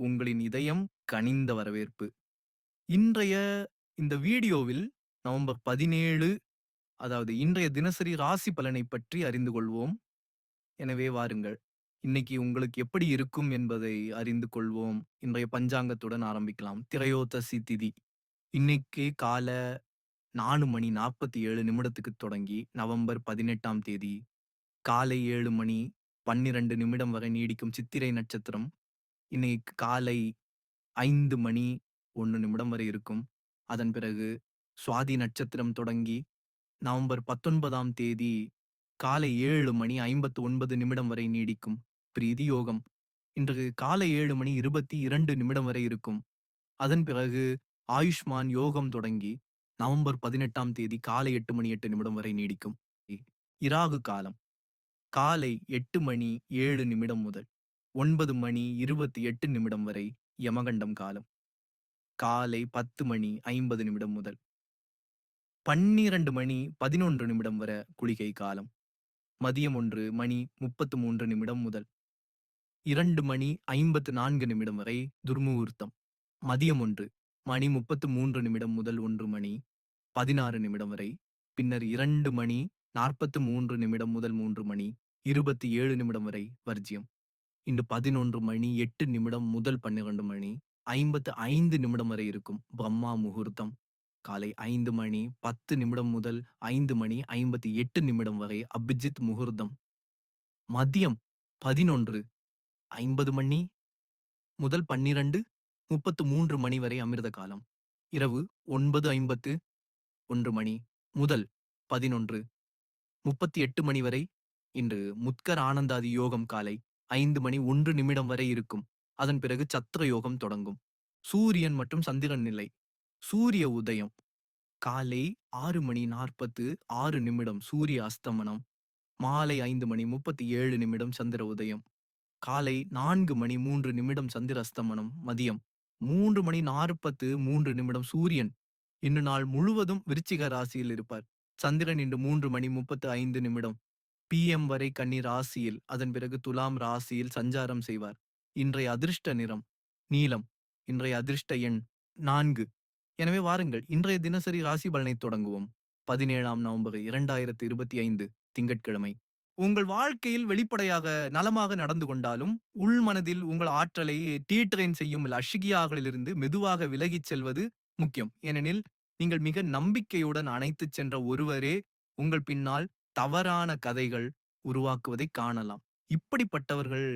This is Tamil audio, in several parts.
உங்களின் இதயம் கனிந்த வரவேற்பு. இன்றைய இந்த வீடியோவில் நவம்பர் 17 அதாவது இன்றைய தினசரி ராசி பலனைப் பற்றி அறிந்து கொள்வோம். எனவே வாருங்கள். இன்னைக்கு உங்களுக்கு எப்படி இருக்கும் என்பதை அறிந்து கொள்வோம். இன்றைய பஞ்சாங்கத்துடன் ஆரம்பிக்கலாம். திரையோதசி திதி. இன்னைக்கு கால நாலு மணி 47 நிமிடத்துக்கு தொடங்கி நவம்பர் 18ஆம் தேதி காலை ஏழு மணி 12 நிமிடம் வரை நீடிக்கும் சித்திரை நட்சத்திரம். இன்னைக்கு காலை 5 மணி 1 நிமிடம் வரை இருக்கும். அதன் பிறகு சுவாதி நட்சத்திரம் தொடங்கி நவம்பர் 19ஆம் தேதி காலை 7 மணி 59 நிமிடம் வரை நீடிக்கும். பிரீதி யோகம். இன்று காலை 7 மணி 22 நிமிடம் வரை இருக்கும். அதன் பிறகு ஆயுஷ்மான் யோகம் தொடங்கி நவம்பர் 18ஆம் தேதி காலை 8 மணி 8 நிமிடம் வரை நீடிக்கும். இராகு காலம். காலை 8 மணி 7 நிமிடம் முதல் ஒன்பது மணி இருபத்தி எட்டு நிமிடம் வரை யமகண்டம் காலம். காலை பத்து மணி ஐம்பது நிமிடம் முதல். பன்னிரண்டு மணி பதினொன்று நிமிடம் வர குளிகை காலம். மதியம் ஒன்று மணி முப்பத்து மூன்று நிமிடம் முதல். இரண்டு மணி ஐம்பத்து நான்கு நிமிடம் வரை துர்முகூர்த்தம். மதியம் ஒன்று மணி முப்பத்து மூன்று நிமிடம் முதல் ஒன்று மணி பதினாறு நிமிடம் வரை. பின்னர் இரண்டு மணி நாற்பத்து மூன்று நிமிடம் முதல் மூன்று மணி இருபத்தி ஏழு நிமிடம் வரை வர்ஜியம் இன்று பதினொன்று மணி எட்டு நிமிடம் முதல் பன்னிரண்டு மணி ஐம்பத்து ஐந்து நிமிடம் வரை இருக்கும் பிரம்மா முகூர்த்தம். காலை ஐந்து மணி பத்து நிமிடம் முதல் ஐந்து மணி ஐம்பத்தி எட்டு நிமிடம் வரை அபிஜித் முகூர்த்தம். மதியம் பதினொன்று ஐம்பது மணி முதல் பன்னிரண்டு முப்பத்து மூன்று மணி வரை அமிர்த காலம். இரவு ஒன்பது ஐம்பத்து ஒன்று மணி முதல் பதினொன்று முப்பத்தி எட்டு மணி வரை இன்று முத்கர் ஆனந்தாதி யோகம் காலை ஐந்து மணி ஒன்று நிமிடம் வரை இருக்கும். அதன் பிறகு சத்திர யோகம் தொடங்கும். சூரியன் மற்றும் சந்திரன் நிலை. சூரிய உதயம் காலை ஆறு மணி 46 நிமிடம் சூரிய அஸ்தமனம். மாலை ஐந்து மணி 37 நிமிடம் சந்திர உதயம். காலை நான்கு மணி மூன்று நிமிடம் சந்திர அஸ்தமனம் மதியம் மூன்று மணி 43 நிமிடம் சூரியன் இன்று நாள் முழுவதும் விருச்சிக ராசியில் இருப்பார். சந்திரன் இன்று மூன்று மணி 35 நிமிடம் பிஎம் வரை கன்னி ராசியில் அதன் பிறகு துலாம் ராசியில் சஞ்சாரம் செய்வார். இன்றைய அதிர்ஷ்ட நிறம் நீலம். இன்றைய அதிர்ஷ்ட எண் நான்கு. எனவே வாருங்கள் இன்றைய தினசரி ராசி பலனை தொடங்குவோம். 17ஆம் நவம்பர் 2025 திங்கட்கிழமை. உங்கள் வாழ்க்கையில் வெளிப்படையாக நலமாக நடந்து கொண்டாலும் உள்மனதில் உங்கள் ஆற்றலை டீட்ரெயின் செய்யும் லஷிகியாகளிலிருந்து மெதுவாக விலகிச் செல்வது முக்கியம். ஏனெனில் நீங்கள் மிக நம்பிக்கையுடன் அணைத்துச் சென்ற ஒருவரே உங்கள் பின்னால் தவறான கதைகள் உருவாக்குவதை காணலாம். இப்படிப்பட்டவர்கள்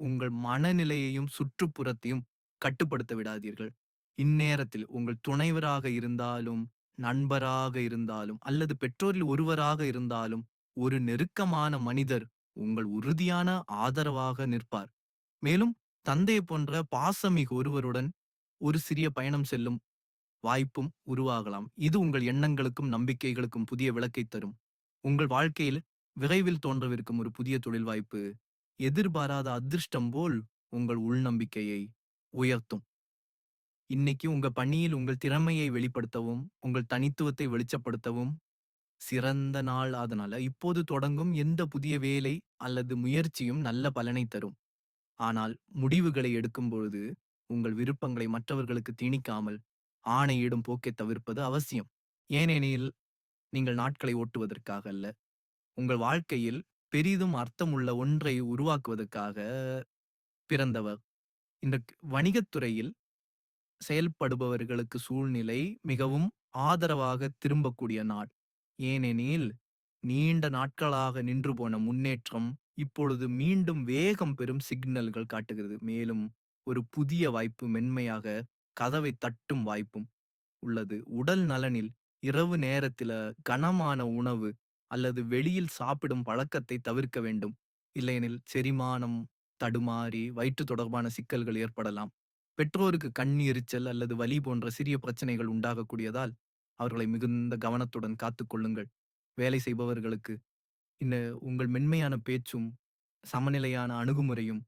உங்கள் மனநிலையையும் சுற்றுப்புறத்தையும் கட்டுப்படுத்த விடாதீர்கள். இந்நேரத்தில் உங்கள் துணைவராக இருந்தாலும் நண்பராக இருந்தாலும் அல்லது பெற்றோரில் ஒருவராக இருந்தாலும் ஒரு நெருக்கமான மனிதர் உங்கள் உறுதியான ஆதரவாக நிற்பார். மேலும் தந்தை போன்ற பாசமிகு ஒருவருடன் ஒரு சிறிய பயணம் செல்லும் வாய்ப்பும் உருவாகலாம். இது உங்கள் எண்ணங்களுக்கும் நம்பிக்கைகளுக்கும் புதிய விளக்கை தரும். உங்கள் வாழ்க்கையில் விரைவில் தோன்றவிருக்கும் ஒரு புதிய தொழில் வாய்ப்பு எதிர்பாராத அதிர்ஷ்டம் போல் உங்கள் உள்நம்பிக்கையை உயர்த்தும். இன்னைக்கு உங்க பணியில் உங்கள் திறமையை வெளிப்படுத்தவும் உங்கள் தனித்துவத்தை வெளிச்சப்படுத்தவும் சிறந்த நாள் அதனால இப்போது தொடங்கும் எந்த புதிய வேலை அல்லது முயற்சியும் நல்ல பலனை தரும். ஆனால் முடிவுகளை எடுக்கும் பொழுது உங்கள் விருப்பங்களை மற்றவர்களுக்கு திணிக்காமல் ஆணையிடும் போக்கை தவிர்ப்பது அவசியம். ஏனெனில் நீங்கள் நாட்களை ஓட்டுவதற்காக அல்ல. உங்கள் வாழ்க்கையில் பெரிதும் அர்த்தமுள்ள ஒன்றை உருவாக்குவதற்காக பிறந்தவர். இந்த வணிகத்துறையில் செயல்படுபவர்களுக்கு சூழ்நிலை மிகவும் ஆதரவாக திரும்பக்கூடிய நாள். ஏனெனில் நீண்ட நாட்களாக நின்று போன முன்னேற்றம் இப்பொழுது மீண்டும் வேகம் பெறும் சிக்னல்கள் காட்டுகிறது. மேலும் ஒரு புதிய வாய்ப்பு மென்மையாக கதவை தட்டும் வாய்ப்பும் உள்ளது. உடல் நலனில் இரவு நேரத்தில கனமான உணவு அல்லது வெளியில் சாப்பிடும் பழக்கத்தை தவிர்க்க வேண்டும். இல்லையெனில் செரிமானம் தடுமாறி வயிற்று தொடர்பான சிக்கல்கள் ஏற்படலாம். பெற்றோருக்கு கண் எரிச்சல் அல்லது வலி போன்ற சிறிய பிரச்சனைகள் உண்டாகக்கூடியதால் அவர்களை மிகுந்த கவனத்துடன் காத்துக் கொள்ளுங்கள். வேலை செய்பவர்களுக்கு இந்த உங்கள் மென்மையான பேச்சும் சமநிலையான அணுகுமுறையும்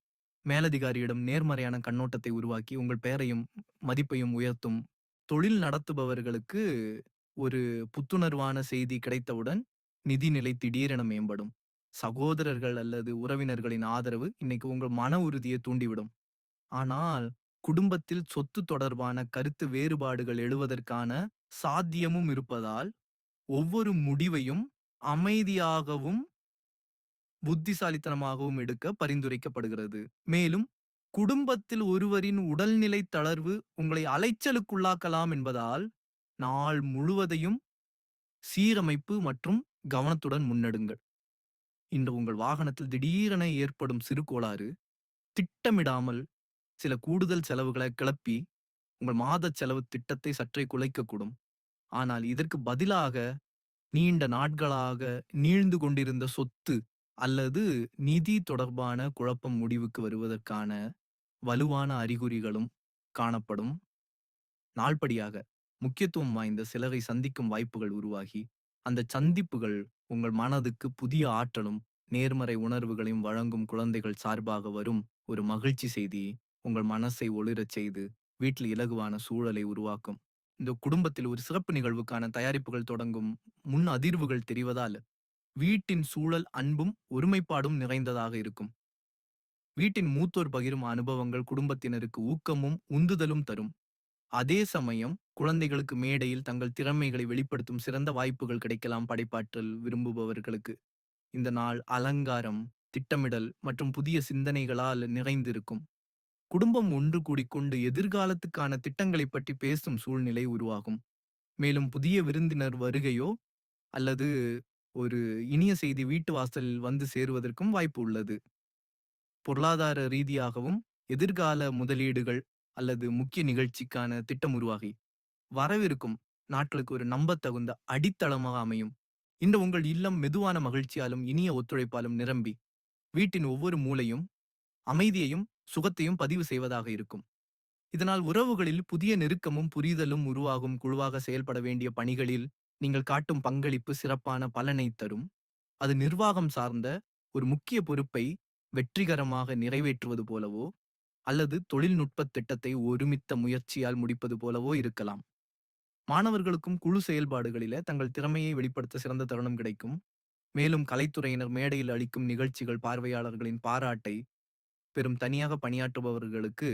மேலதிகாரியிடம் நேர்மறையான கண்ணோட்டத்தை உருவாக்கி உங்கள் பெயரையும் மதிப்பையும் உயர்த்தும். தொழில் நடத்துபவர்களுக்கு ஒரு புத்துணர்வான செய்தி கிடைத்தவுடன் நிதிநிலை திடீரென மேம்படும். சகோதரர்கள் அல்லது உறவினர்களின் ஆதரவு இன்னைக்கு உங்கள் மன உறுதியை தூண்டிவிடும். ஆனால் குடும்பத்தில் சொத்து தொடர்பான கருத்து வேறுபாடுகள் எழுவதற்கான சாத்தியமும் இருப்பதால் ஒவ்வொரு முடிவையும் அமைதியாகவும் புத்திசாலித்தனமாகவும் எடுக்க பரிந்துரைக்கப்படுகிறது மேலும் குடும்பத்தில் ஒருவரின் உடல்நிலை தளர்வு உங்களை அலைச்சலுக்குள்ளாக்கலாம் என்பதால் நாள் முழுவதையும் சீரமைப்பு மற்றும் கவனத்துடன் முன்னெடுங்கள். இன்று உங்கள் வாகனத்தில் திடீரென ஏற்படும் சிறு கோளாறு திட்டமிடாமல் சில கூடுதல் செலவுகளை கிளப்பி உங்கள் மாத செலவு திட்டத்தை சற்றே குலைக்கக்கூடும். ஆனால் இதற்கு பதிலாக நீண்ட நாட்களாக நீழ்ந்து கொண்டிருந்த சொத்து அல்லது நிதி தொடர்பான குழப்பம் முடிவுக்கு வருவதற்கான வலுவான அறிகுறிகளும் காணப்படும். நாள்படியாக முக்கியத்துவம் வாய்ந்த சிலரை சந்திக்கும் வாய்ப்புகள் உருவாகி அந்த சந்திப்புகள் உங்கள் மனதுக்கு புதிய ஆற்றலும் நேர்மறை உணர்வுகளையும் வழங்கும் குழந்தைகள் சார்பாக வரும் ஒரு மகிழ்ச்சி செய்தி உங்கள் மனசை ஒளிரச் செய்து வீட்டில் இலகுவான சூழலை உருவாக்கும். இந்த குடும்பத்தில் ஒரு சிறப்பு நிகழ்வுக்கான தயாரிப்புகள் தொடங்கும் முன் அதிர்வுகள் தெரிவதால் வீட்டின் சூழல் அன்பும் ஒருமைப்பாடும் நிறைந்ததாக இருக்கும். வீட்டின் மூத்தோர் பகிரும் அனுபவங்கள் குடும்பத்தினருக்கு ஊக்கமும் உந்துதலும் தரும். அதே சமயம் குழந்தைகளுக்கு மேடையில் தங்கள் திறமைகளை வெளிப்படுத்தும் சிறந்த வாய்ப்புகள் கிடைக்கலாம் படைப்பாற்றல் விரும்புபவர்களுக்கு. இந்த நாள் அலங்காரம் திட்டமிடல் மற்றும் புதிய சிந்தனைகளால் நிறைந்திருக்கும். குடும்பம் ஒன்று கூடிக்கொண்டு எதிர்காலத்துக்கான திட்டங்களை பற்றி பேசும் சூழ்நிலை உருவாகும். மேலும் புதிய விருந்தினர் வருகையோ அல்லது ஒரு இனிய செய்தி வீட்டு வாசலில் வந்து சேருவதற்கும் வாய்ப்பு உள்ளது. பொருளாதார ரீதியாகவும் எதிர்கால முதலீடுகள் அல்லது முக்கிய நிகழ்ச்சிக்கான திட்டம் உருவாகி வரவிருக்கும் நாட்களுக்கு ஒரு நம்பத்தகுந்த அடித்தளமாக அமையும். இந்த உங்கள் இல்லம் மெதுவான மகிழ்ச்சியாலும் இனிய ஒத்துழைப்பாலும் நிரம்பி வீட்டின் ஒவ்வொரு மூலையும் அமைதியையும் சுகத்தையும் பதிவு செய்வதாக இருக்கும். இதனால் உறவுகளில் புதிய நெருக்கமும் புரிதலும் உருவாகும் குழுவாக செயல்பட வேண்டிய பணிகளில் நீங்கள் காட்டும் பங்களிப்பு சிறப்பான பலனை தரும். அது நிர்வாகம் சார்ந்த ஒரு முக்கிய பொறுப்பை வெற்றிகரமாக நிறைவேற்றுவது போலவோ அல்லது தொழில்நுட்ப திட்டத்தை ஒருமித்த முயற்சியால் முடிப்பது போலவோ இருக்கலாம். மாணவர்களுக்கும் குழு செயல்பாடுகளில தங்கள் திறமையை வெளிப்படுத்த சிறந்த தருணம் கிடைக்கும். மேலும் கலைத்துறையினர் மேடையில் அளிக்கும் நிகழ்ச்சிகள் பார்வையாளர்களின் பாராட்டை பெரும் தனியாக பணியாற்றுபவர்களுக்கு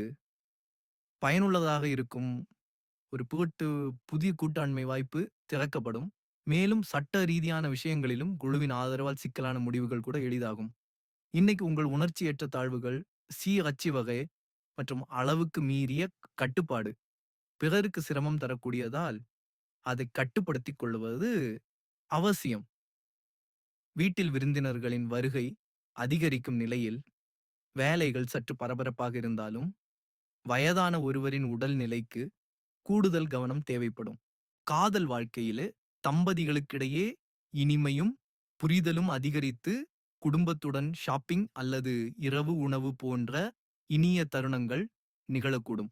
பயனுள்ளதாக இருக்கும். ஒரு புகட்டு புதிய கூட்டாண்மை வாய்ப்பு திறக்கப்படும். மேலும் சட்ட ரீதியான விஷயங்களிலும் குழுவின் ஆதரவால் சிக்கலான முடிவுகள் கூட எளிதாகும். இன்னைக்கு உங்கள் உணர்ச்சியற்ற தாழ்வுகள் சி அச்சு வகை மற்றும் அளவுக்கு மீறிய கட்டுப்பாடு. பிறருக்கு சிரமம் தரக்கூடியதால் அதை கட்டுப்படுத்திக் கொள்வது அவசியம். வீட்டில் விருந்தினர்களின் வருகை அதிகரிக்கும் நிலையில் வேலைகள் சற்று பரபரப்பாக இருந்தாலும் வயதான ஒருவரின் உடல் நிலைக்கு கூடுதல் கவனம் தேவைப்படும். காதல் வாழ்க்கையிலே தம்பதிகளுக்கிடையே இனிமையும் புரிதலும் அதிகரித்து குடும்பத்துடன் ஷாப்பிங் அல்லது இரவு உணவு போன்ற இனிய தருணங்கள் நிகழக்கூடும்.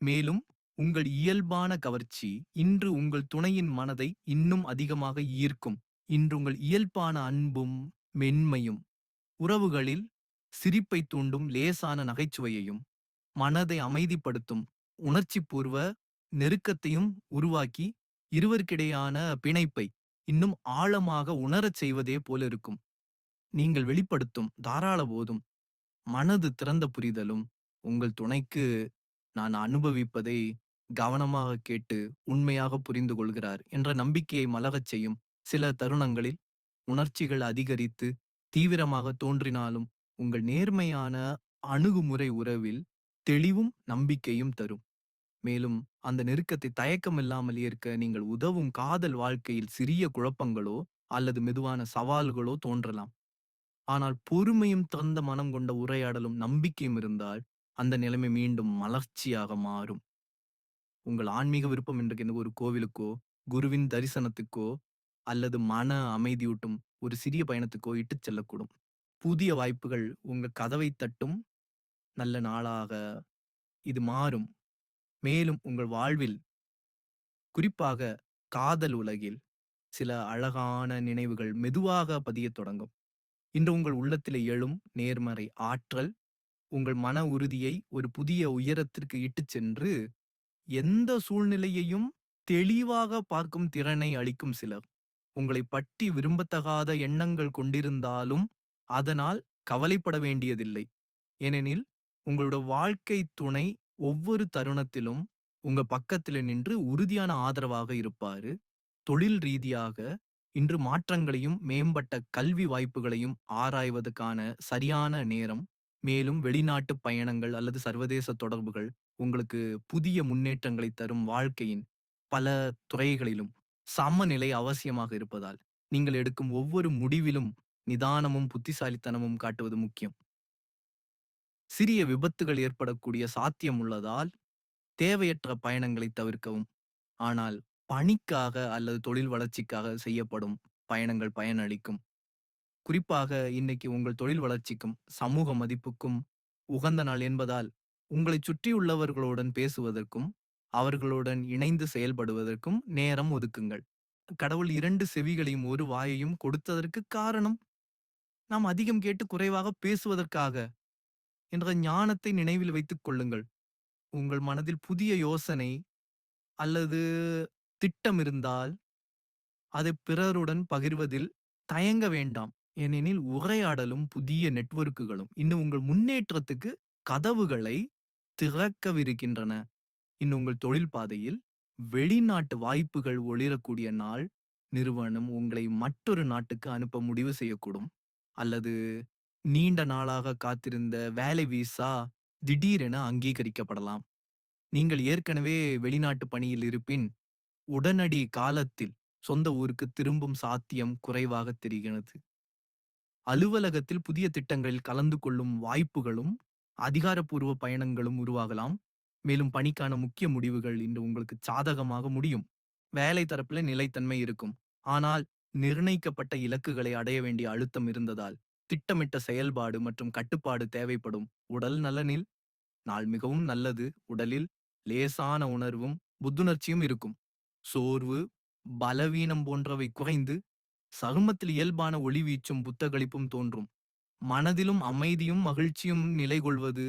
மேலும் உங்கள் இயல்பான கவர்ச்சி இன்று உங்கள் துணையின் மனதை இன்னும் அதிகமாக ஈர்க்கும். இன்று உங்கள் இயல்பான அன்பும் மென்மையும் உறவுகளில் சிரிப்பை தூண்டும் லேசான நகைச்சுவையையும் மனதை அமைதிப்படுத்தும் உணர்ச்சிபூர்வ நெருக்கத்தையும் உருவாக்கி இருவருக்கிடையான பிணைப்பை இன்னும் ஆழமாக உணரச் செய்வதே போலிருக்கும். நீங்கள் வெளிப்படுத்தும் தாராள போதும். மனது திறந்த புரிதலும் உங்கள் துணைக்கு நான் அனுபவிப்பதை கவனமாக கேட்டு உண்மையாக புரிந்து கொள்கிறார் என்ற நம்பிக்கையை மலகச் செய்யும் சில தருணங்களில் உணர்ச்சிகள் அதிகரித்து தீவிரமாக தோன்றினாலும் உங்கள் நேர்மையான அணுகுமுறை உறவில் தெளிவும் நம்பிக்கையும் தரும். மேலும் அந்த நெருக்கத்தை தயக்கமில்லாமல் ஏற்க நீங்கள் உதவும் காதல் வாழ்க்கையில் சிறிய குழப்பங்களோ அல்லது மெதுவான சவால்களோ தோன்றலாம். ஆனால் பொறுமையும் திறந்த மனம் கொண்ட உரையாடலும் நம்பிக்கையும் இருந்தால் அந்த நிலைமை மீண்டும் மலர்ச்சியாக மாறும். உங்கள் ஆன்மீக விருப்பம் இன்றைக்கு இந்த ஒரு கோவிலுக்கோ குருவின் தரிசனத்துக்கோ அல்லது மன அமைதியூட்டும் ஒரு சிறிய பயணத்துக்கோ இட்டுச் செல்லக்கூடும். புதிய வாய்ப்புகள் உங்கள் கதவை தட்டும். நல்ல நாளாக இது மாறும். மேலும் உங்கள் வாழ்வில் குறிப்பாக காதல் உலகில் சில அழகான நினைவுகள் மெதுவாக பதியத் தொடங்கும். இன்று உங்கள் உள்ளத்திலே எழும் நேர்மறை ஆற்றல் உங்கள் மன உறுதியை ஒரு புதிய உயரத்திற்கு இட்டுச் சென்று எந்த சூழ்நிலையையும் தெளிவாக பார்க்கும் திறனை அளிக்கும் சிலர் உங்களை பற்றி விரும்பத்தகாத எண்ணங்கள் கொண்டிருந்தாலும் அதனால் கவலைப்பட வேண்டியதில்லை ஏனெனில் உங்களோட வாழ்க்கை துணை ஒவ்வொரு தருணத்திலும் உங்க பக்கத்துல நின்று உறுதியான ஆதரவாக இருப்பாரு. தொழில் ரீதியாக இன்று மாற்றங்களையும், மேம்பட்ட கல்வி வாய்ப்புகளையும் ஆராய்வதற்கான சரியான நேரம். மேலும் வெளிநாட்டு பயணங்கள் அல்லது சர்வதேச தொடர்புகள் உங்களுக்கு புதிய முன்னேற்றங்களை தரும் வாழ்க்கையின் பல துறைகளிலும் சமநிலை அவசியமாக இருப்பதால், நீங்கள் எடுக்கும் ஒவ்வொரு முடிவிலும் நிதானமும், புத்திசாலித்தனமும் காட்டுவது முக்கியம். சிறிய விபத்துகள் ஏற்படக்கூடிய சாத்தியம் உள்ளதால், தேவையற்ற பயணங்களை தவிர்க்கவும். ஆனால் பணிக்காக அல்லது தொழில் வளர்ச்சிக்காக செய்யப்படும் பயணங்கள் பயனளிக்கும். குறிப்பாக இன்னைக்கு உங்கள் தொழில் வளர்ச்சிக்கும், சமூக மதிப்புக்கும் உகந்த நாள் என்பதால், உங்களைச் சுற்றியுள்ளவர்களுடன் பேசுவதற்கும், அவர்களுடன் இணைந்து செயல்படுவதற்கும் நேரம் ஒதுக்குங்கள். கடவுள் இரண்டு செவிகளையும், ஒரு வாயையும் கொடுத்ததற்கு காரணம், நாம் அதிகம் கேட்டு குறைவாக பேசுவதற்காக என்ற ஞானத்தை நினைவில் வைத்துக் கொள்ளுங்கள். உங்கள் மனதில் புதிய யோசனை அல்லது திட்டம் இருந்தால், அதை பிறருடன் பகிர்வதில் தயங்க வேண்டாம். ஏனெனில் உரையாடலும், புதிய நெட்வொர்க்குகளும் இன்னும் உங்கள் முன்னேற்றத்துக்கு கதவுகளை திறக்கவிருக்கின்றன. இன்னும் உங்கள் தொழில் பாதையில் வெளிநாட்டு வாய்ப்புகள் ஒளிரக்கூடிய நாள். நிறுவனம் உங்களை மற்றொரு நாட்டுக்கு அனுப்ப முடிவு செய்யக்கூடும். அல்லது நீண்ட நாளாக காத்திருந்த வேலை வீசா திடீரென அங்கீகரிக்கப்படலாம். நீங்கள் ஏற்கனவே வெளிநாட்டு பணியில் இருப்பின், உடனடி காலத்தில் சொந்த ஊருக்கு திரும்பும் சாத்தியம் குறைவாகத் தெரிகிறது. அலுவலகத்தில் புதிய திட்டங்களில் கலந்து கொள்ளும் வாய்ப்புகளும், அதிகாரப்பூர்வ பயணங்களும் உருவாகலாம். மேலும் பணிக்கான முக்கிய முடிவுகள் இன்று உங்களுக்கு சாதகமாக முடியும். வேலை தரப்பில நிலைத்தன்மை இருக்கும். ஆனால் நிர்ணயிக்கப்பட்ட இலக்குகளை அடைய வேண்டிய அழுத்தம் இருந்ததால், திட்டமிட்ட செயல்பாடு மற்றும் கட்டுப்பாடு தேவைப்படும். உடல் நலனில் நாள் மிகவும் நல்லது. உடலில் லேசான உணர்வும், புத்துணர்ச்சியும் இருக்கும். சோர்வு, பலவீனம் போன்றவை குறைந்து, சருமத்தில் இயல்பான ஒளிவீச்சும், புத்தகளிப்பும் தோன்றும். மனதிலும் அமைதியும், மகிழ்ச்சியும் நிலைகொள்வது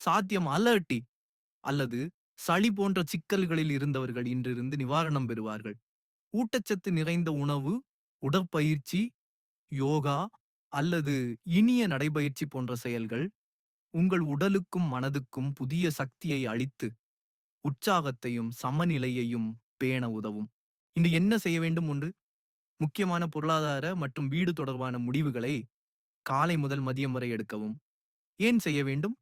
சாத்தியம். அலர்டி அல்லது சளி போன்ற சிக்கல்களில் இருந்தவர்கள் இன்றிருந்து நிவாரணம் பெறுவார்கள். ஊட்டச்சத்து நிறைந்த உணவு, உடற்பயிற்சி, யோகா அல்லது இனிய நடைபயிற்சி போன்ற செயல்கள் உங்கள் உடலுக்கும், மனதுக்கும் புதிய சக்தியை அளித்து, உற்சாகத்தையும், சமநிலையையும் பேண உதவும். இன்று என்ன செய்ய வேண்டும் ஒன்று முக்கியமான பொருளாதார மற்றும் வீடு தொடர்பான முடிவுகளை காலை முதல் மதியம் வரை எடுக்கவும். ஏன் செய்ய வேண்டும்?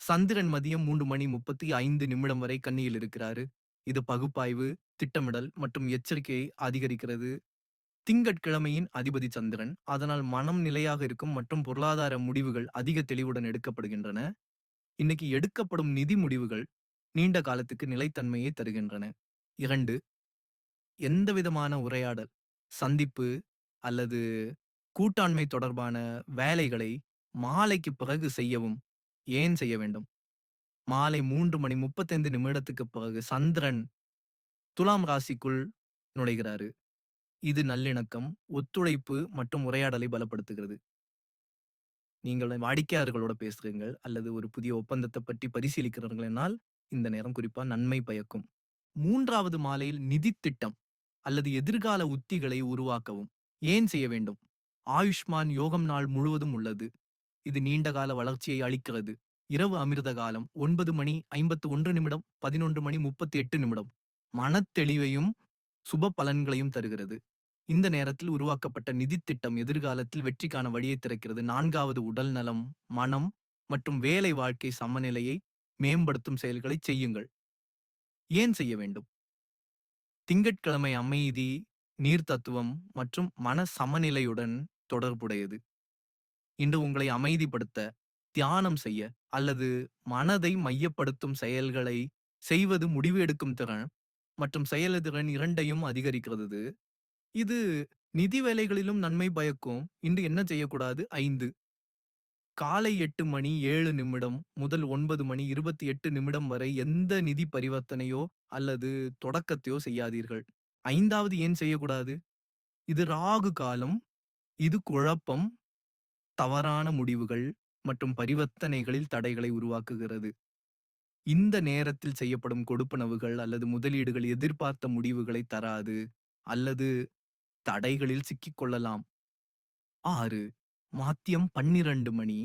சந்திரன் மதியம் மூன்று மணி 35 நிமிடம் வரை கண்ணியில் இருக்கிறாரு. இது பகுப்பாய்வு, திட்டமிடல் மற்றும் எச்சரிக்கையை அதிகரிக்கிறது. திங்கட்கிழமையின் அதிபதி சந்திரன். அதனால் மனம் நிலையாக இருக்கும் மற்றும் பொருளாதார முடிவுகள் அதிக தெளிவுடன் எடுக்கப்படுகின்றன. இன்னைக்கு எடுக்கப்படும் நிதி முடிவுகள் நீண்ட காலத்துக்கு நிலைத்தன்மையை தருகின்றன. 2 எந்தவிதமான உரையாடல், சந்திப்பு அல்லது கூட்டாண்மை தொடர்பான வேலைகளை மாலைக்கு பிறகு செய்யவும். ஏன் செய்ய வேண்டும்? மாலை 3 மணி 35 நிமிடத்துக்கு பிறகு சந்திரன் துலாம் ராசிக்குள் நுழைகிறாரு. இது நல்லிணக்கம், ஒத்துழைப்பு மற்றும் உரையாடலை பலப்படுத்துகிறது. நீங்கள் வாடிக்கையாளர்களோட பேசுறீங்கள் அல்லது ஒரு புதிய ஒப்பந்தத்தை பற்றி பரிசீலிக்கிறீர்கள் என்னால், இந்த நேரம் குறிப்பா நன்மை பயக்கும். மூன்றாவது மாலையில் நிதித் திட்டம் அல்லது எதிர்கால உத்திகளை உருவாக்கவும். ஏன் செய்ய வேண்டும்? ஆயுஷ்மான் யோகம் நாள் முழுவதும் உள்ளது. இது நீண்டகால வளர்ச்சியை அளிக்கிறது. இரவு அமிர்த காலம் ஒன்பது மணி 51 நிமிடம் 11 மணி 38 நிமிடம். மனத்தெளிவையும், சுப பலன்களையும் தருகிறது. இந்த நேரத்தில் உருவாக்கப்பட்ட நிதித் திட்டம் எதிர்காலத்தில் வெற்றிக்கான வழியை திறக்கிறது. நான்காவது உடல் நலம், மனம் மற்றும் வேலை வாழ்க்கை சமநிலையை மேம்படுத்தும் செயல்களை செய்யுங்கள். ஏன் செய்ய வேண்டும்? திங்கட்கிழமை அமைதி, நீர் தத்துவம் மற்றும் மன சமநிலையுடன் தொடர்புடையது. இன்று உங்களை அமைதிப்படுத்த, தியானம் செய்ய அல்லது மனதை மையப்படுத்தும் செயல்களை செய்வது முடிவு எடுக்கும் திறன் மற்றும் செயலதிறன் இரண்டையும் அதிகரிக்கிறது. இது நிதி வேலைகளிலும் நன்மை பயக்கும். இன்று என்ன செய்யக்கூடாது? ஐந்து காலை எட்டு மணி ஏழு நிமிடம் முதல் ஒன்பது மணி 28 நிமிடம் வரை எந்த நிதி பரிவர்த்தனையோ அல்லது தொடக்கத்தையோ செய்யாதீர்கள். ஐந்தாவது ஏன் செய்யக்கூடாது? இது ராகு காலம். இது குழப்பம், தவறான முடிவுகள் மற்றும் பரிவர்த்தனைகளில் தடைகளை உருவாக்குகிறது. இந்த நேரத்தில் செய்யப்படும் கொடுப்பனவுகள் அல்லது முதலீடுகள் எதிர்பார்த்த முடிவுகளை தராது அல்லது தடைகளில் சிக்கிக் கொள்ளலாம். மாத்தியம் 12 மணி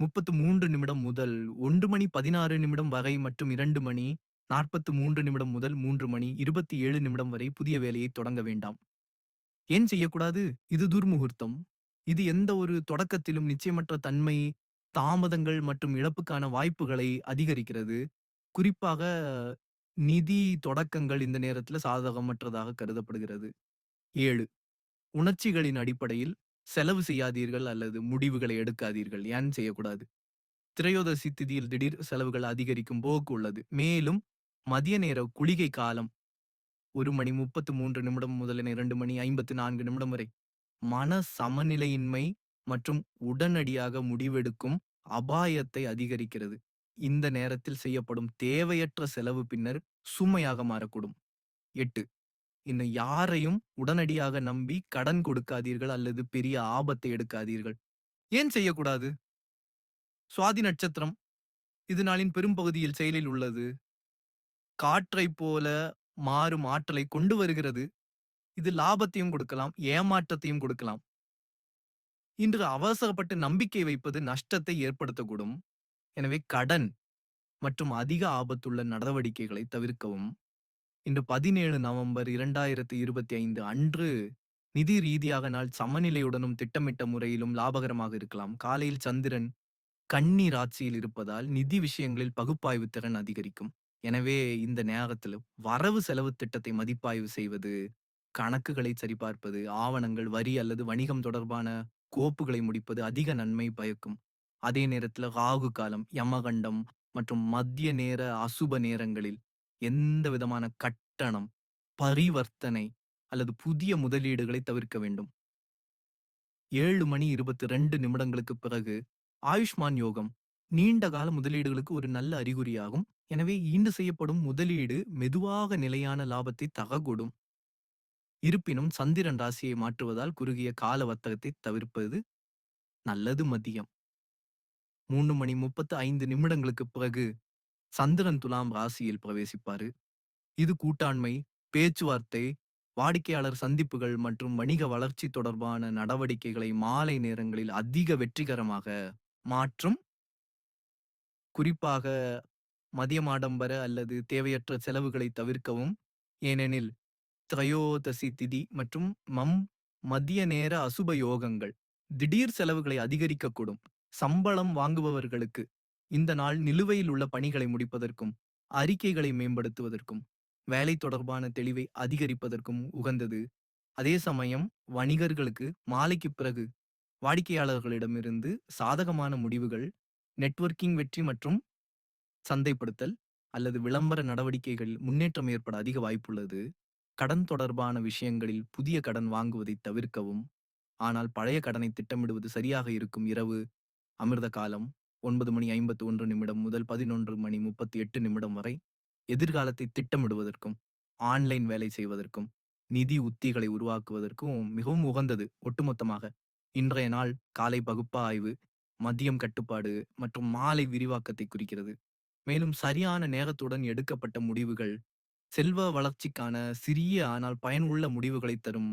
33 நிமிடம் முதல் ஒன்று மணி 16 நிமிடம் வகை மற்றும் இரண்டு மணி 43 நிமிடம் முதல் மூன்று மணி 27 நிமிடம் வரை புதிய வேலையை தொடங்க வேண்டாம். ஏன் செய்யக்கூடாது? இது துர்முகூர்த்தம். இது எந்த ஒரு தொடக்கத்திலும் நிச்சயமற்ற தன்மை, தாமதங்கள் மற்றும் இழப்புக்கான வாய்ப்புகளை அதிகரிக்கிறது. குறிப்பாக நிதி தொடக்கங்கள் இந்த நேரத்தில் சாதகமற்றதாக கருதப்படுகிறது. ஏழு உணர்ச்சிகளின் அடிப்படையில் செலவு செய்யாதீர்கள் அல்லது முடிவுகளை எடுக்காதீர்கள். ஏன் செய்யக்கூடாது? திரையோதசி திதியில் திடீர் செலவுகள் அதிகரிக்கும் போக்கு உள்ளது. மேலும் மதிய நேர குளிகை காலம் ஒரு மணி 33 நிமிடம் முதலின இரண்டு மணி 54 நிமிடம் வரை மன சமநிலையின்மை மற்றும் உடனடியாக முடிவெடுக்கும் அபாயத்தை அதிகரிக்கிறது. இந்த நேரத்தில் செய்யப்படும் தேவையற்ற செலவு பின்னர் சுமையாக மாறக்கூடும். எட்டு இன்னும் யாரையும் உடனடியாக நம்பி கடன் கொடுக்காதீர்கள் அல்லது பெரிய ஆபத்தை எடுக்காதீர்கள். ஏன் செய்யக்கூடாது? சுவாதி நட்சத்திரம் இது நாளின் பெரும்பகுதியில் செயலில் உள்ளது. காற்றைப் போல மாறும் ஆற்றலை கொண்டு வருகிறது. இது லாபத்தையும் கொடுக்கலாம், ஏமாற்றத்தையும் கொடுக்கலாம். இன்று அவசரப்பட்டு நம்பிக்கை வைப்பது நஷ்டத்தை ஏற்படுத்தக்கூடும். எனவே கடன் மற்றும் அதிக ஆபத்துள்ள நடவடிக்கைகளை தவிர்க்கவும். இன்று 17 நவம்பர் 2025 அன்று நிதி ரீதியாக நாள் சமநிலையுடனும் திட்டமிட்ட முறையிலும் லாபகரமாக இருக்கலாம். காலையில் சந்திரன் கன்னி ஆட்சியில் இருப்பதால் நிதி விஷயங்களில் பகுப்பாய்வு திறன் அதிகரிக்கும். எனவே இந்த நேரத்தில் வரவு செலவு திட்டத்தை மதிப்பாய்வு செய்வது, கணக்குகளை சரிபார்ப்பது, ஆவணங்கள், வரி அல்லது வணிகம் தொடர்பான கோப்புகளை முடிப்பது அதிக நன்மை பயக்கும். அதே நேரத்தில் ராகு காலம், யமகண்டம் மற்றும் மத்திய நேர அசுப நேரங்களில் எந்த விதமான கட்டணம், பரிவர்த்தனை அல்லது புதிய முதலீடுகளை தவிர்க்க வேண்டும். ஏழு மணி 22 நிமிடங்களுக்கு பிறகு ஆயுஷ்மான் யோகம் நீண்ட கால முதலீடுகளுக்கு ஒரு நல்ல அறிகுறியாகும். எனவே ஈண்டு செய்யப்படும் முதலீடு மெதுவாக நிலையான லாபத்தை தகக்கூடும் இருப்பினும் சந்திரன் ராசியை மாற்றுவதால் குறுகிய கால வர்த்தகத்தை தவிர்ப்பது நல்லது. மதியம் மூணு மணி 35 நிமிடங்களுக்கு பிறகு சந்திரன் துலாம் ராசியில் பிரவேசிப்பாரு. இது கூட்டாண்மை, பேச்சுவார்த்தை, வாடிக்கையாளர் சந்திப்புகள் மற்றும் வணிக வளர்ச்சி தொடர்பான நடவடிக்கைகளை மாலை நேரங்களில் அதிக வெற்றிகரமாக மாற்றும். குறிப்பாக மதியம் ஆடம்பர அல்லது தேவையற்ற செலவுகளை தவிர்க்கவும். ஏனெனில் திரையோதசி திதி மற்றும் மம் மதிய நேர அசுப யோகங்கள் திடீர் செலவுகளை அதிகரிக்கக்கூடும். சம்பளம் வாங்குபவர்களுக்கு இந்த நாள் நிலுவையில் உள்ள பணிகளை முடிப்பதற்கும், அறிக்கைகளை மேம்படுத்துவதற்கும், வேலை தொடர்பான தெளிவை அதிகரிப்பதற்கும் உகந்தது. அதே சமயம் வணிகர்களுக்கு மாலைக்குப் பிறகு வாடிக்கையாளர்களிடமிருந்து சாதகமான முடிவுகள், நெட்வொர்க்கிங் வெற்றி மற்றும் சந்தைப்படுத்தல் அல்லது விளம்பர நடவடிக்கைகளில் முன்னேற்றம் ஏற்பட அதிக வாய்ப்புள்ளது. கடன் தொடர்பான விஷயங்களில் புதிய கடன் வாங்குவதை தவிர்க்கவும். ஆனால் பழைய கடனை திட்டமிடுவது சரியாக இருக்கும். இரவு அமிர்த காலம் ஒன்பது மணி 51 நிமிடம் முதல் 11 மணி 38 நிமிடம் வரை எதிர்காலத்தை திட்டமிடுவதற்கும், ஆன்லைன் வேலை செய்வதற்கும், நிதி உத்திகளை உருவாக்குவதற்கும் மிகவும் உகந்தது. ஒட்டுமொத்தமாக இன்றைய நாள் காலை பகுப்பாய்வு, மதியம் கட்டுப்பாடு மற்றும் மாலை விரிவாக்கத்தை குறிக்கிறது. மேலும் சரியான நேரத்துடன் எடுக்கப்பட்ட முடிவுகள் செல்வ வளர்ச்சிக்கான சிறிய ஆனால் பயனுள்ள முடிவுகளை தரும்.